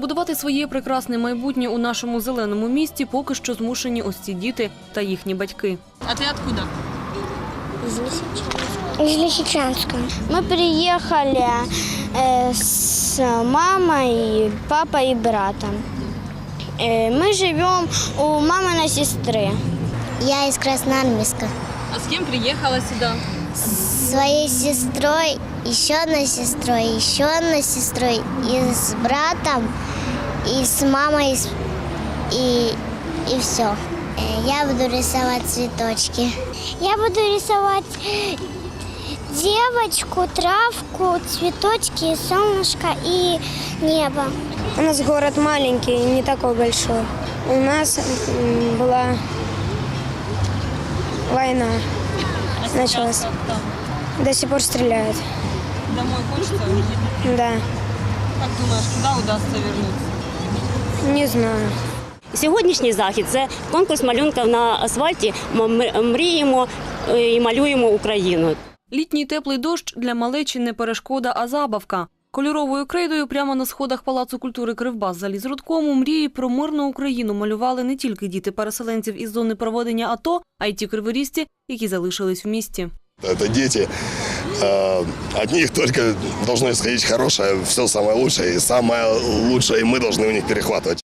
Будувати своє прекрасне майбутнє у нашому зеленому місті поки що змушені ось ці діти та їхні батьки. А ты откуда? Из Лисичанска. Мы приехали э, с мамой, папой и братом. Э, мы живем у маминой сестры. Я из Красноармейска. А с кем приехала сюда? С своей сестрой, еще одной сестрой, еще одной сестрой, и с братом, и с мамой, и, и, все. Я буду рисовать цветочки. Я буду рисовать девочку, травку, цветочки, солнышко и небо. У нас город маленький, не такой большой. У нас была война. Началась. До сих пор стреляют. Домой хочется? Да, Как думаешь, куда удастся вернуться? не знаю. Сьогоднішній захід це конкурс малюнка на асфальті. Ми мріємо е, і малюємо Україну. Літній теплий дощ для малечі не перешкода, а забавка. Кольоровою крейдою прямо на сходах Палацу культури Кривбас залізродкому мрії про мирну Україну малювали не тільки діти переселенців із зони проведення АТО, а й ті криворізці, які залишились в місті. Это дети. Э, От них только должно исходить хорошее, все самое лучшее. И самое лучшее мы должны у них перехватывать.